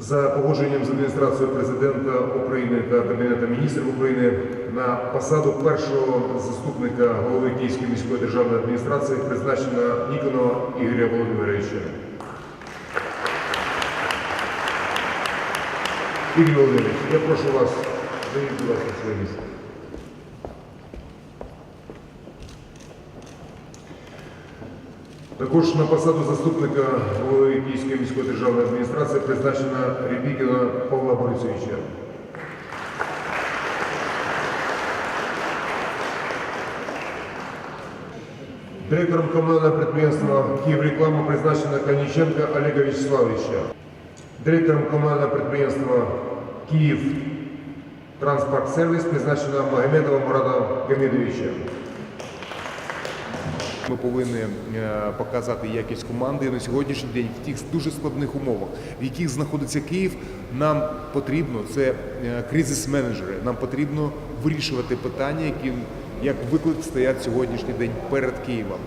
за погодженням з адміністрацією президента України та Кабінетом міністрів України на посаду першого заступника голови Київської міської державної адміністрації призначено Ніконова Ігоря Володимировича. Ігор Володимирович, я прошу вас, зайдіть, будь ласка, своє місце. Також на посаду заступника голови Київської міської державної адміністрації призначена Рябікіна Павла Борисовича. Директором комунального підприємства «Київреклама» призначена Коніченка Олега Вячеславовича. Директором комунального підприємства «Київ Транспорт Сервіс» призначена Магомедова Мурада Гамідовича. Ми повинні е, показати якість команди І на сьогоднішній день в тих дуже складних умовах, в яких знаходиться Київ. Нам потрібно це е, кризис-менеджери. Нам потрібно вирішувати питання, які як виклик стоять сьогоднішній день перед Києвом.